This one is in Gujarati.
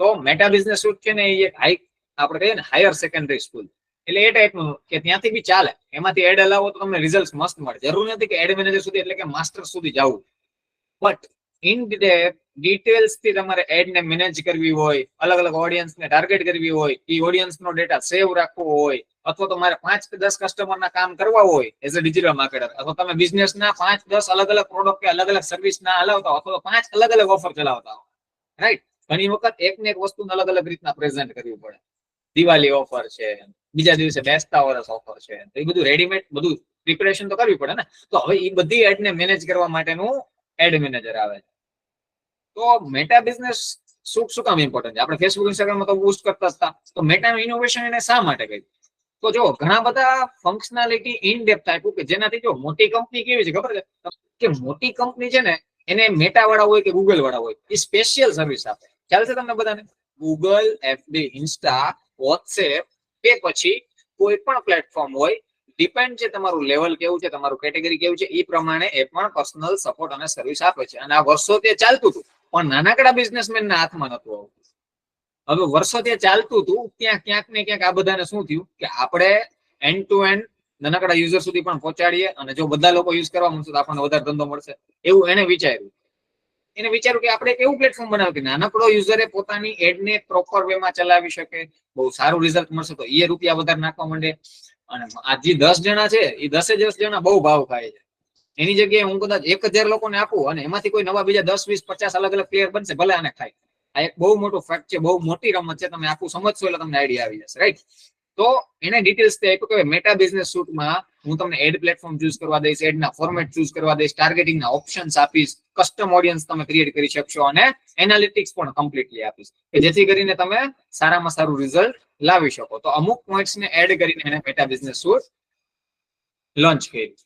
તો મેટા બિઝનેસ સૂટ છે ને એ એક હાઈ આપણે કહીએ ને હાયર સેકન્ડરી સ્કૂલ એટલે એ ટાઈપનું કે ત્યાંથી બી ચાલે. એમાંથી એડ હલાવો તો તમને રિઝલ્ટ મસ્ત મળે. જરૂર નથી કે એડ મેનેજર સુધી એટલે કે માસ્ટર સુધી જવું. બટ ઇન ડિટેલ્સથી તમારે એડ ને મેનેજ કરવી હોય, અલગ અલગ ઓડિયન્સ ને ટાર્ગેટ કરવી હોય, એ ઓડિયન્સ નો ડેટા સેવ રાખવો હોય, અથવા તો મારે પાંચ કે દસ કસ્ટમર ના કામ કરવા હોય એઝ અ ડિજિટલ માર્કેટર અથવા તમે બિઝનેસ ના પાંચ, દસ અલગ અલગ પ્રોડક્ટ કે અલગ અલગ સર્વિસ ના હલાવતા અથવા તો પાંચ અલગ અલગ ઓફર ચલાવતા હો. રાઈટ ઘણી વખત એક ને એક વસ્તુ અલગ અલગ રીતના પ્રેઝન્ટ કરવી પડે. દિવાળી ઓફર છે, બીજા દિવસે બેસતા વર્ષ ઓફર છે, તો એ બધું રેડીમેડ બધું પ્રિપેરેશન તો કરવી પડે ને. તો હવે એ બધી એડ ને મેનેજ કરવા માટેનું એડ મેનેજર આવે છે. તો મેટા બિઝનેસ શું શું કામ ઇમ્પોર્ટન્ટ છે? આપણે ફેસબુક ઇન્સ્ટાગ્રામમાં તો બુસ્ટ કરતા હતા. તો મેટાનું ઇનોવેશન એને શા માટે કહી તો જો ઘણા બધા ફંક્શનાલિટી ઇન ડેપ્થ આપ્યું કે જેનાથી જો મોટી કંપની કેવી છે, ખબર છે? કે મોટી કંપની છે ને, એને મેટા વાળા હોય કે ગૂગલ વાળા હોય, એ સ્પેશિયલ સર્વિસ આપે. ખ્યાલ છે તમને બધાને? ગૂગલ એફબી ઇન્સ્ટા વોટ્સએપ કે પછી કોઈ પણ પ્લેટફોર્મ હોય ડિપેન્ડ છે તમારું લેવલ કેવું છે, તમારું કેટેગરી કેવું છે એ પ્રમાણે એ પણ પર્સનલ સપોર્ટ અને સર્વિસ આપે છે. અને આ વર્ષો તે ચાલતું હતું, પણ નાનકડા બિઝનેસમેન ના હાથમાં નતું આવતું હવે વર્ષો તે ચાલતું હતું ત્યાં ક્યાંક ને ક્યાંક આ બધાને શું થયું કે આપણે એન્ડ ટુ એન્ડ નાનકડા યુઝર સુધી પણ પહોંચાડીએ અને જો બધા લોકો યુઝ કરવા મળશે તો આપણને વધારે ધંધો મળશે. એવું એને વિચાર્યું. એને વિચાર્યું કે આપણે એવું પ્લેટફોર્મ બનાવ્યું કે નાનકડો યુઝરે પોતાની એડને પ્રોપર વેમાં ચલાવી શકે, બહુ સારું રિઝલ્ટ મળશે, તો એ રૂપિયા વધારે નાખવા માંડે. અને આ જે દસ જણા છે એ દસે દસ જણા બહુ ભાવ ખાય છે. એની જગ્યાએ હું કદાચ એક હજાર લોકોને આપું અને એમાંથી કોઈ નવા બીજા દસ, વીસ, પચાસ અલગ અલગ પ્લેયર બનશે, ભલે આને ખાય. આ એક બહુ મોટો ફેક્ટ છે, બહુ મોટી રમત છે, તમે આખું સમજશો એટલે તમને આઈડિયા આવી જશે રાઈટ તો એને ડિટેલ્સ તે આપ્યું કે મેટા બિઝનેસ સૂટમાં હું તમને એડ પ્લેટફોર્મ ચૂઝ કરવા દઈશ એડના ફોર્મેટ ચૂઝ કરવા દઈશ ટાર્ગેટિંગના ઓપ્શન્સ આપીશ કસ્ટમ ઓડિયન્સ તમે ક્રિએટ કરી શકશો અને એનાલિટિક્સ પણ કમ્પ્લીટલી આપીશ. કે જેથી કરીને તમે સારામાં સારું રિઝલ્ટ લાવી શકો. તો અમુક પોઈન્ટ્સ ને એડ કરીને એને મેટા બિઝનેસ સૂટ લોન્ચ કર્યું